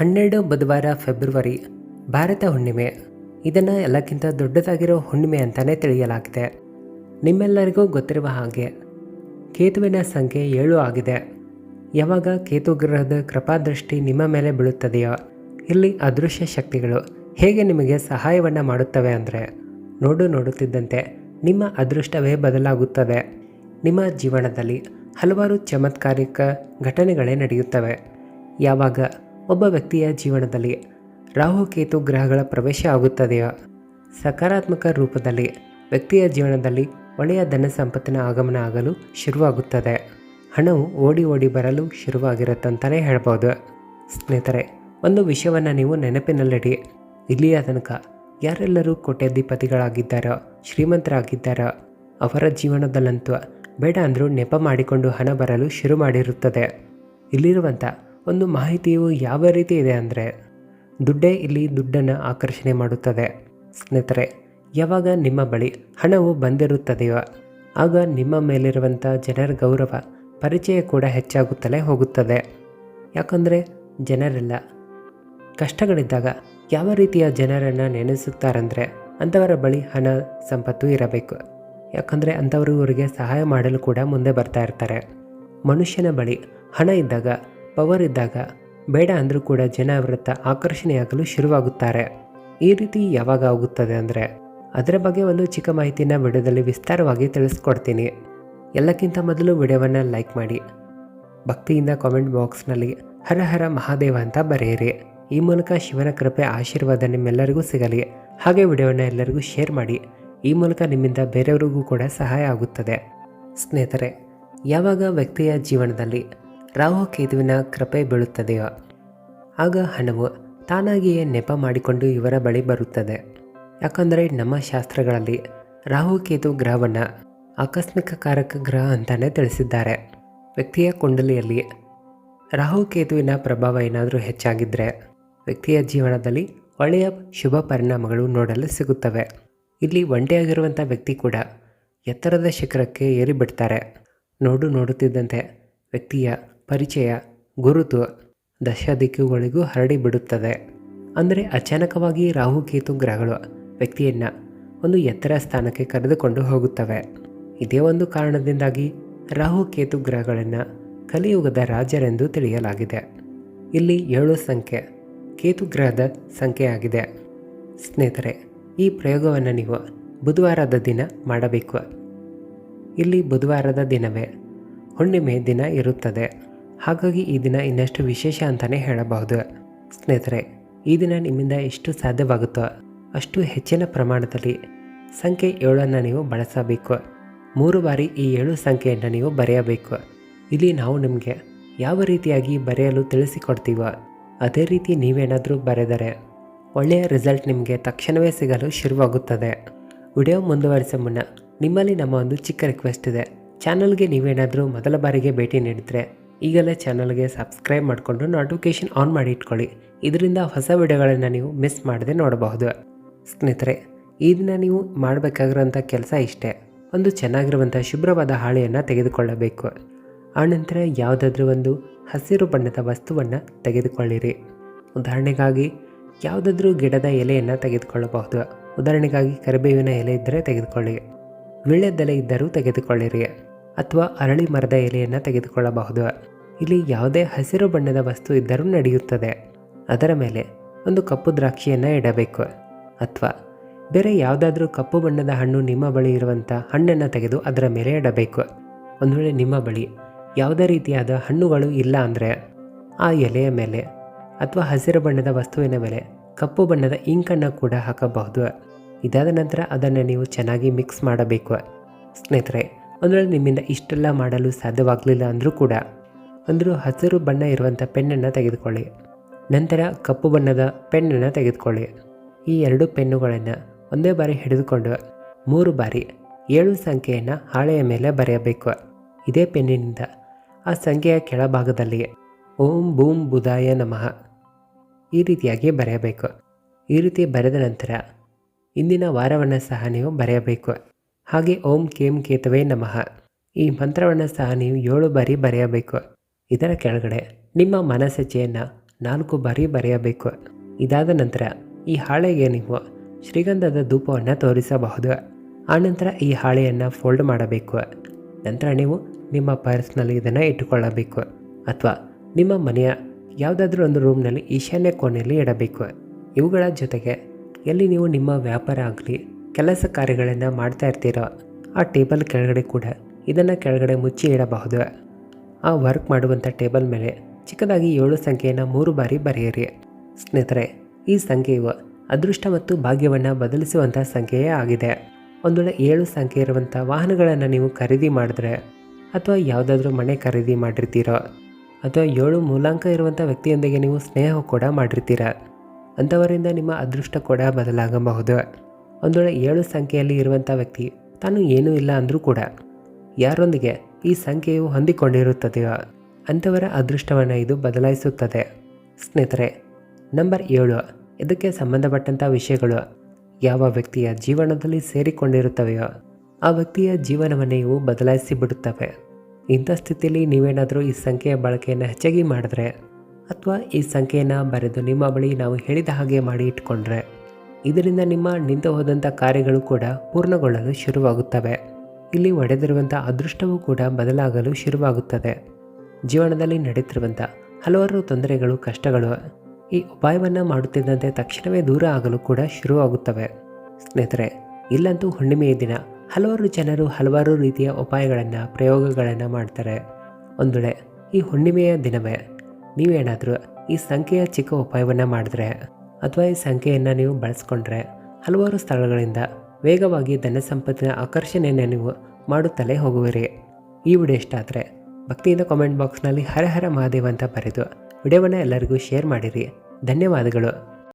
ಹನ್ನೆರಡು ಬುಧವಾರ ಫೆಬ್ರವರಿ, ಭಾರತ ಹುಣ್ಣಿಮೆ. ಇದನ್ನು ಎಲ್ಲಕ್ಕಿಂತ ದೊಡ್ಡದಾಗಿರೋ ಹುಣ್ಣಿಮೆ ಅಂತಲೇ ತಿಳಿಯಲಾಗಿದೆ. ನಿಮ್ಮೆಲ್ಲರಿಗೂ ಗೊತ್ತಿರುವ ಹಾಗೆ, ಕೇತುವಿನ ಸಂಖ್ಯೆ ಏಳು ಆಗಿದೆ. ಯಾವಾಗ ಕೇತು ಗ್ರಹದ ಕೃಪಾದೃಷ್ಟಿ ನಿಮ್ಮ ಮೇಲೆ ಬೀಳುತ್ತದೆಯೋ, ಇಲ್ಲಿ ಅದೃಶ್ಯ ಶಕ್ತಿಗಳು ಹೇಗೆ ನಿಮಗೆ ಸಹಾಯವನ್ನು ಮಾಡುತ್ತವೆ ಅಂದರೆ, ನೋಡು ನೋಡುತ್ತಿದ್ದಂತೆ ನಿಮ್ಮ ಅದೃಷ್ಟವೇ ಬದಲಾಗುತ್ತದೆ. ನಿಮ್ಮ ಜೀವನದಲ್ಲಿ ಹಲವಾರು ಚಮತ್ಕಾರಿಕ ಘಟನೆಗಳೇ ನಡೆಯುತ್ತವೆ. ಯಾವಾಗ ಒಬ್ಬ ವ್ಯಕ್ತಿಯ ಜೀವನದಲ್ಲಿ ರಾಹುಕೇತು ಗ್ರಹಗಳ ಪ್ರವೇಶ ಆಗುತ್ತದೆಯೋ? ಸಕಾರಾತ್ಮಕ ರೂಪದಲ್ಲಿ ವ್ಯಕ್ತಿಯ ಜೀವನದಲ್ಲಿ ಒಳ್ಳೆಯ ಧನ ಸಂಪತ್ತಿನ ಆಗಮನ ಆಗಲು ಶುರುವಾಗುತ್ತದೆ. ಹಣವು ಓಡಿ ಓಡಿ ಬರಲು ಶುರುವಾಗಿರುತ್ತಂತಲೇ ಹೇಳ್ಬೋದು. ಸ್ನೇಹಿತರೆ, ಒಂದು ವಿಷಯವನ್ನು ನೀವು ನೆನಪಿನಲ್ಲಿಡಿ. ಇಲ್ಲಿಯ ತನಕ ಯಾರೆಲ್ಲರೂ ಕೋಟ್ಯಾಧಿಪತಿಗಳಾಗಿದ್ದಾರೋ, ಶ್ರೀಮಂತರಾಗಿದ್ದಾರೋ, ಅವರ ಜೀವನದಲ್ಲಂತೂ ಬೇಡ ಅಂದರೂ ನೆಪ ಮಾಡಿಕೊಂಡು ಹಣ ಬರಲು ಶುರು ಮಾಡಿರುತ್ತದೆ. ಇಲ್ಲಿರುವಂಥ ಒಂದು ಮಾಹಿತಿಯು ಯಾವ ರೀತಿ ಇದೆ ಅಂದರೆ, ದುಡ್ಡೇ ಇಲ್ಲಿ ದುಡ್ಡನ್ನು ಆಕರ್ಷಣೆ ಮಾಡುತ್ತದೆ. ಸ್ನೇಹಿತರೆ, ಯಾವಾಗ ನಿಮ್ಮ ಬಳಿ ಹಣವು ಬಂದಿರುತ್ತದೆಯೋ, ಆಗ ನಿಮ್ಮ ಮೇಲಿರುವಂಥ ಜನರ ಗೌರವ ಪರಿಚಯ ಕೂಡ ಹೆಚ್ಚಾಗುತ್ತಲೇ ಹೋಗುತ್ತದೆ. ಯಾಕಂದರೆ, ಜನರೆಲ್ಲ ಕಷ್ಟಗಳಿದ್ದಾಗ ಯಾವ ರೀತಿಯ ಜನರನ್ನು ನೆನೆಸುತ್ತಾರಂದರೆ, ಅಂಥವರ ಬಳಿ ಹಣ, ಸಂಪತ್ತು ಇರಬೇಕು. ಯಾಕಂದರೆ, ಅಂಥವರು ಇವರಿಗೆ ಸಹಾಯ ಮಾಡಲು ಕೂಡ ಮುಂದೆ ಬರ್ತಾ ಇರ್ತಾರೆ. ಮನುಷ್ಯನ ಬಳಿ ಹಣ ಇದ್ದಾಗ ಪವರ್ ಇದ್ದಾಗ ಬೇಡ ಅಂದರೂ ಕೂಡ ಜನ ಅವರತ್ತ ಆಕರ್ಷಣೆಯಾಗಲು ಶುರುವಾಗುತ್ತಾರೆ. ಈ ರೀತಿ ಯಾವಾಗ ಆಗುತ್ತದೆ ಅಂದರೆ ಅದರ ಬಗ್ಗೆ ಒಂದು ಚಿಕ್ಕ ಮಾಹಿತಿನ ವಿಡಿಯೋದಲ್ಲಿ ವಿಸ್ತಾರವಾಗಿ ತಿಳಿಸ್ಕೊಡ್ತೀನಿ. ಎಲ್ಲಕ್ಕಿಂತ ಮೊದಲು ವಿಡಿಯೋವನ್ನು ಲೈಕ್ ಮಾಡಿ. ಭಕ್ತಿಯಿಂದ ಕಾಮೆಂಟ್ ಬಾಕ್ಸ್ನಲ್ಲಿ ಹರ ಹರ ಮಹಾದೇವ ಅಂತ ಬರೆಯಿರಿ. ಈ ಮೂಲಕ ಶಿವನ ಕೃಪೆ ಆಶೀರ್ವಾದ ನಿಮ್ಮೆಲ್ಲರಿಗೂ ಸಿಗಲಿ. ಹಾಗೆ ವಿಡಿಯೋವನ್ನು ಎಲ್ಲರಿಗೂ ಶೇರ್ ಮಾಡಿ. ಈ ಮೂಲಕ ನಿಮ್ಮಿಂದ ಬೇರೆಯವರಿಗೂ ಕೂಡ ಸಹಾಯ ಆಗುತ್ತದೆ. ಸ್ನೇಹಿತರೆ, ಯಾವಾಗ ವ್ಯಕ್ತಿಯ ಜೀವನದಲ್ಲಿ ರಾಹು ಕೇತುವಿನ ಕೃಪೆ ಬೀಳುತ್ತದೆಯೋ? ಆಗ ಹಣವು ತಾನಾಗಿಯೇ ನೆಪ ಮಾಡಿಕೊಂಡು ಇವರ ಬಳಿ ಬರುತ್ತದೆ. ಯಾಕಂದರೆ ನಮ್ಮ ಶಾಸ್ತ್ರಗಳಲ್ಲಿ ರಾಹು ಕೇತು ಗ್ರಹವನ್ನು ಆಕಸ್ಮಿಕ ಕಾರಕ ಗ್ರಹ ಅಂತಲೇ ತಿಳಿಸಿದ್ದಾರೆ. ವ್ಯಕ್ತಿಯ ಕುಂಡಲಿಯಲ್ಲಿ ರಾಹು ಕೇತುವಿನ ಪ್ರಭಾವ ಏನಾದರೂ ಹೆಚ್ಚಾಗಿದ್ದರೆ ವ್ಯಕ್ತಿಯ ಜೀವನದಲ್ಲಿ ಒಳ್ಳೆಯ ಶುಭ ಪರಿಣಾಮಗಳು ನೋಡಲು ಸಿಗುತ್ತವೆ. ಇಲ್ಲಿ ಒಂಟಿಯಾಗಿರುವಂಥ ವ್ಯಕ್ತಿ ಕೂಡ ಎತ್ತರದ ಶಿಖರಕ್ಕೆ ಏರಿಬಿಡ್ತಾರೆ. ನೋಡು ನೋಡುತ್ತಿದ್ದಂತೆ ವ್ಯಕ್ತಿಯ ಪರಿಚಯ ಗುರುತು ದಶ ದಿಕ್ಕುಗಳಿಗೂ ಹರಡಿ ಬಿಡುತ್ತದೆ. ಅಂದರೆ ಅಚಾನಕವಾಗಿ ರಾಹುಕೇತು ಗ್ರಹಗಳು ವ್ಯಕ್ತಿಯನ್ನು ಒಂದು ಎತ್ತರ ಸ್ಥಾನಕ್ಕೆ ಕರೆದುಕೊಂಡು ಹೋಗುತ್ತವೆ. ಇದೇ ಒಂದು ಕಾರಣದಿಂದಾಗಿ ರಾಹುಕೇತು ಗ್ರಹಗಳನ್ನು ಕಲಿಯುಗದ ರಾಜರೆಂದು ತಿಳಿಯಲಾಗಿದೆ. ಇಲ್ಲಿ ಏಳು ಸಂಖ್ಯೆ ಕೇತು ಗ್ರಹದ ಸಂಖ್ಯೆಯಾಗಿದೆ. ಸ್ನೇಹಿತರೆ, ಈ ಪ್ರಯೋಗವನ್ನು ನೀವು ಬುಧವಾರದ ದಿನ ಮಾಡಬೇಕು. ಇಲ್ಲಿ ಬುಧವಾರದ ದಿನವೇ ಹುಣ್ಣಿಮೆ ದಿನ ಇರುತ್ತದೆ. ಹಾಗಾಗಿ ಈ ದಿನ ಇನ್ನಷ್ಟು ವಿಶೇಷ ಅಂತಲೇ ಹೇಳಬಹುದು. ಸ್ನೇಹಿತರೆ, ಈ ದಿನ ನಿಮ್ಮಿಂದ ಎಷ್ಟು ಸಾಧ್ಯವಾಗುತ್ತೋ ಅಷ್ಟು ಹೆಚ್ಚಿನ ಪ್ರಮಾಣದಲ್ಲಿ ಸಂಖ್ಯೆ ಏಳನ್ನು ನೀವು ಬಳಸಬೇಕು. ಮೂರು ಬಾರಿ ಈ ಏಳು ಸಂಖ್ಯೆಯನ್ನು ನೀವು ಬರೆಯಬೇಕು. ಇಲ್ಲಿ ನಾವು ನಿಮಗೆ ಯಾವ ರೀತಿಯಾಗಿ ಬರೆಯಲು ತಿಳಿಸಿಕೊಡ್ತೀವೋ ಅದೇ ರೀತಿ ನೀವೇನಾದರೂ ಬರೆದರೆ ಒಳ್ಳೆಯ ರಿಸಲ್ಟ್ ನಿಮಗೆ ತಕ್ಷಣವೇ ಸಿಗಲು ಶುರುವಾಗುತ್ತದೆ. ವಿಡಿಯೋ ಮುಂದುವರಿಸೋ ಮುನ್ನ ನಿಮ್ಮಲ್ಲಿ ನಮ್ಮ ಒಂದು ಚಿಕ್ಕ ರಿಕ್ವೆಸ್ಟ್ ಇದೆ. ಚಾನಲ್ಗೆ ನೀವೇನಾದರೂ ಮೊದಲ ಬಾರಿಗೆ ಭೇಟಿ ನೀಡಿದರೆ ಈಗಲೇ ಚಾನಲ್ಗೆ ಸಬ್ಸ್ಕ್ರೈಬ್ ಮಾಡಿಕೊಂಡು ನೋಟಿಫಿಕೇಶನ್ ಆನ್ ಮಾಡಿ ಇಟ್ಕೊಳ್ಳಿ. ಇದರಿಂದ ಹೊಸ ವಿಡಿಯೋಗಳನ್ನು ನೀವು ಮಿಸ್ ಮಾಡದೆ ನೋಡಬಹುದು. ಸ್ನೇಹಿತರೆ, ಈ ದಿನ ನೀವು ಮಾಡಬೇಕಾಗಿರುವಂಥ ಕೆಲಸ ಇಷ್ಟೇ. ಒಂದು ಚೆನ್ನಾಗಿರುವಂಥ ಶುಭ್ರವಾದ ಹಾಳೆಯನ್ನು ತೆಗೆದುಕೊಳ್ಳಬೇಕು. ಆನಂತರ ಯಾವುದಾದ್ರೂ ಒಂದು ಹಸಿರು ಬಣ್ಣದ ವಸ್ತುವನ್ನು ತೆಗೆದುಕೊಳ್ಳಿರಿ. ಉದಾಹರಣೆಗಾಗಿ, ಯಾವುದಾದ್ರೂ ಗಿಡದ ಎಲೆಯನ್ನು ತೆಗೆದುಕೊಳ್ಳಬಹುದು. ಉದಾಹರಣೆಗಾಗಿ, ಕರಿಬೇವಿನ ಎಲೆ ಇದ್ದರೆ ತೆಗೆದುಕೊಳ್ಳಿ. ವೀಳ್ಯದೆಲೆ ಇದ್ದರೂ ತೆಗೆದುಕೊಳ್ಳಿರಿ. ಅಥವಾ ಅರಳಿ ಮರದ ಎಲೆಯನ್ನು ತೆಗೆದುಕೊಳ್ಳಬಹುದು. ಇಲ್ಲಿ ಯಾವುದೇ ಹಸಿರು ಬಣ್ಣದ ವಸ್ತು ಇದ್ದರೂ ನಡೆಯುತ್ತದೆ. ಅದರ ಮೇಲೆ ಒಂದು ಕಪ್ಪು ದ್ರಾಕ್ಷಿಯನ್ನು ಇಡಬೇಕು. ಅಥವಾ ಬೇರೆ ಯಾವುದಾದ್ರೂ ಕಪ್ಪು ಬಣ್ಣದ ಹಣ್ಣು ನಿಮ್ಮ ಬಳಿ ಇರುವಂಥ ಹಣ್ಣನ್ನು ತೆಗೆದು ಅದರ ಮೇಲೆ ಇಡಬೇಕು. ಒಂದು ವೇಳೆ ನಿಮ್ಮ ಬಳಿ ಯಾವುದೇ ರೀತಿಯಾದ ಹಣ್ಣುಗಳು ಇಲ್ಲ ಅಂದರೆ, ಆ ಎಲೆಯ ಮೇಲೆ ಅಥವಾ ಹಸಿರು ಬಣ್ಣದ ವಸ್ತುವಿನ ಮೇಲೆ ಕಪ್ಪು ಬಣ್ಣದ ಇಂಕನ್ನು ಕೂಡ ಹಾಕಬಹುದು. ಇದಾದ ನಂತರ ಅದನ್ನು ನೀವು ಚೆನ್ನಾಗಿ ಮಿಕ್ಸ್ ಮಾಡಬೇಕು. ಸ್ನೇಹಿತರೆ ವೇಳೆ ನಿಮ್ಮಿಂದ ಇಷ್ಟೆಲ್ಲ ಮಾಡಲು ಸಾಧ್ಯವಾಗಲಿಲ್ಲ ಅಂದರೂ ಕೂಡ. ಅಂದರೂ ಹಸಿರು ಬಣ್ಣ ಇರುವಂಥ ಪೆನ್ನನ್ನು ತೆಗೆದುಕೊಳ್ಳಿ. ನಂತರ ಕಪ್ಪು ಬಣ್ಣದ ಪೆನ್ನನ್ನು ತೆಗೆದುಕೊಳ್ಳಿ. ಈ ಎರಡು ಪೆನ್ನುಗಳನ್ನು ಒಂದೇ ಬಾರಿ ಹಿಡಿದುಕೊಂಡು ಮೂರು ಬಾರಿ ಏಳು ಸಂಖ್ಯೆಯನ್ನು ಹಾಳೆಯ ಮೇಲೆ ಬರೆಯಬೇಕು. ಇದೇ ಪೆನ್ನಿನಿಂದ ಆ ಸಂಖ್ಯೆಯ ಕೆಳಭಾಗದಲ್ಲಿ ಓಂ ಭೂಂ ಬುಧಾಯ ನಮಃ ಈ ರೀತಿಯಾಗಿ ಬರೆಯಬೇಕು. ಈ ರೀತಿ ಬರೆದ ನಂತರ ಇಂದಿನ ವಾರವನ್ನು ಸಹ ನೀವು ಬರೆಯಬೇಕು. ಹಾಗೆ ಓಂ ಕೇಂ ಕೇತವೇ ನಮಃ. ಈ ಮಂತ್ರವನ್ನು ಸಹ ನೀವು ಏಳು ಬಾರಿ ಬರೆಯಬೇಕು. ಇದರ ಕೆಳಗಡೆ ನಿಮ್ಮ ಮನಸಚೆಯನ್ನು ನಾಲ್ಕು ಬಾರಿ ಬರೆಯಬೇಕು. ಇದಾದ ನಂತರ ಈ ಹಾಳೆಗೆ ನೀವು ಶ್ರೀಗಂಧದ ಧೂಪವನ್ನು ತೋರಿಸಬಹುದು. ಆನಂತರ ಈ ಹಾಳೆಯನ್ನು ಫೋಲ್ಡ್ ಮಾಡಬೇಕು. ನಂತರ ನೀವು ನಿಮ್ಮ ಪರ್ಸ್ನಲ್ಲಿ ಇದನ್ನು ಇಟ್ಟುಕೊಳ್ಳಬೇಕು. ಅಥವಾ ನಿಮ್ಮ ಮನೆಯ ಯಾವುದಾದ್ರೂ ಒಂದು ರೂಮ್ನಲ್ಲಿ ಈಶಾನ್ಯ ಕೋಣೆಯಲ್ಲಿ ಇಡಬೇಕು. ಇವುಗಳ ಜೊತೆಗೆ ಎಲ್ಲಿ ನೀವು ನಿಮ್ಮ ವ್ಯಾಪಾರ ಆಗಲಿ ಕೆಲಸ ಕಾರ್ಯಗಳನ್ನು ಮಾಡ್ತಾ ಇರ್ತೀರೋ ಆ ಟೇಬಲ್ ಕೆಳಗಡೆ ಕೂಡ ಇದನ್ನು ಕೆಳಗಡೆ ಮುಚ್ಚಿ ಇಡಬಹುದು. ಆ ವರ್ಕ್ ಮಾಡುವಂಥ ಟೇಬಲ್ ಮೇಲೆ ಚಿಕ್ಕದಾಗಿ ಏಳು ಸಂಖ್ಯೆಯನ್ನು ಮೂರು ಬಾರಿ ಬರೆಯಿರಿ. ಸ್ನೇಹಿತರೆ, ಈ ಸಂಖ್ಯೆಯು ಅದೃಷ್ಟ ಮತ್ತು ಭಾಗ್ಯವನ್ನು ಬದಲಿಸುವಂಥ ಸಂಖ್ಯೆಯೇ ಆಗಿದೆ. ಒಂದು ವೇಳೆ ಏಳು ಸಂಖ್ಯೆ ಇರುವಂಥ ವಾಹನಗಳನ್ನು ನೀವು ಖರೀದಿ ಮಾಡಿದ್ರೆ ಅಥವಾ ಯಾವುದಾದ್ರೂ ಮನೆ ಖರೀದಿ ಮಾಡಿರ್ತೀರೋ ಅಥವಾ ಏಳು ಮೂಲಾಂಕ ಇರುವಂಥ ವ್ಯಕ್ತಿಯೊಂದಿಗೆ ನೀವು ಸ್ನೇಹ ಕೂಡ ಮಾಡಿರ್ತೀರ ಅಂಥವರಿಂದ ನಿಮ್ಮ ಅದೃಷ್ಟ ಕೂಡ ಬದಲಾಗಬಹುದು. ಒಂದು ವೇಳೆ ಏಳು ಸಂಖ್ಯೆಯಲ್ಲಿ ಇರುವಂಥ ವ್ಯಕ್ತಿ. ತಾನು ಏನೂ ಇಲ್ಲ ಅಂದರೂ ಕೂಡ ಯಾರೊಂದಿಗೆ ಈ ಸಂಖ್ಯೆಯು ಹೊಂದಿಕೊಂಡಿರುತ್ತದೆಯೋ ಅಂಥವರ ಅದೃಷ್ಟವನ್ನು ಇದು ಬದಲಾಯಿಸುತ್ತದೆ. ಸ್ನೇಹಿತರೆ, ನಂಬರ್ ಏಳು, ಇದಕ್ಕೆ ಸಂಬಂಧಪಟ್ಟಂಥ ವಿಷಯಗಳು ಯಾವ ವ್ಯಕ್ತಿಯ ಜೀವನದಲ್ಲಿ ಸೇರಿಕೊಂಡಿರುತ್ತವೆಯೋ ಆ ವ್ಯಕ್ತಿಯ ಜೀವನವನ್ನೇ ಇವು ಬದಲಾಯಿಸಿ ಬಿಡುತ್ತವೆ. ಇಂಥ ಸ್ಥಿತಿಯಲ್ಲಿ ನೀವೇನಾದರೂ ಈ ಸಂಖ್ಯೆಯ ಬಳಕೆಯನ್ನು ಹೆಚ್ಚಾಗಿ ಮಾಡಿದ್ರೆ ಅಥವಾ ಈ ಸಂಖ್ಯೆಯನ್ನು ಬರೆದು ನಿಮ್ಮ ಬಳಿ ನಾವು ಹೇಳಿದ ಹಾಗೆ ಮಾಡಿ ಇಟ್ಕೊಂಡ್ರೆ ಇದರಿಂದ ನಿಮ್ಮ ನಿಂತು ಹೋದಂಥ ಕಾರ್ಯಗಳು ಕೂಡ ಪೂರ್ಣಗೊಳ್ಳಲು ಶುರುವಾಗುತ್ತವೆ. ಇಲ್ಲಿ ಒಡೆದಿರುವಂಥ ಅದೃಷ್ಟವೂ ಕೂಡ ಬದಲಾಗಲು ಶುರುವಾಗುತ್ತದೆ. ಜೀವನದಲ್ಲಿ ನಡೆಯುತ್ತಿರುವಂಥ ಹಲವಾರು ತೊಂದರೆಗಳು, ಕಷ್ಟಗಳು ಈ ಉಪಾಯವನ್ನು ಮಾಡುತ್ತಿದ್ದಂತೆ ತಕ್ಷಣವೇ ದೂರ ಆಗಲು ಕೂಡ ಶುರುವಾಗುತ್ತವೆ. ಸ್ನೇಹಿತರೆ, ಇಲ್ಲಂತೂ ಹುಣ್ಣಿಮೆಯ ದಿನ ಹಲವಾರು ಜನರು ಹಲವಾರು ರೀತಿಯ ಉಪಾಯಗಳನ್ನು ಪ್ರಯೋಗಗಳನ್ನು ಮಾಡ್ತಾರೆ. ಒಂದು ಈ ಹುಣ್ಣಿಮೆಯ ದಿನವೇ ನೀವೇನಾದರೂ ಈ ಸಂಖ್ಯೆಯ ಚಿಕ್ಕ ಉಪಾಯವನ್ನು ಮಾಡಿದ್ರೆ ಅಥವಾ ಈ ಸಂಖ್ಯೆಯನ್ನು ನೀವು ಬಳಸ್ಕೊಂಡ್ರೆ ಹಲವಾರು ಸ್ಥಳಗಳಿಂದ ವೇಗವಾಗಿ ಧನ ಸಂಪತ್ತಿನ ಆಕರ್ಷಣೆಯನ್ನು ನೀವು ಮಾಡುತ್ತಲೇ ಹೋಗುವಿರಿ. ಈ ವಿಡಿಯೋ ಇಷ್ಟ ಆದರೆ ಭಕ್ತಿಯಿಂದ ಕಾಮೆಂಟ್ ಬಾಕ್ಸ್ನಲ್ಲಿ ಹರ ಹರ ಮಹಾದೇವ ಅಂತ ಬರೆದು ವಿಡಿಯೋವನ್ನು ಎಲ್ಲರಿಗೂ ಶೇರ್ ಮಾಡಿರಿ. ಧನ್ಯವಾದಗಳು.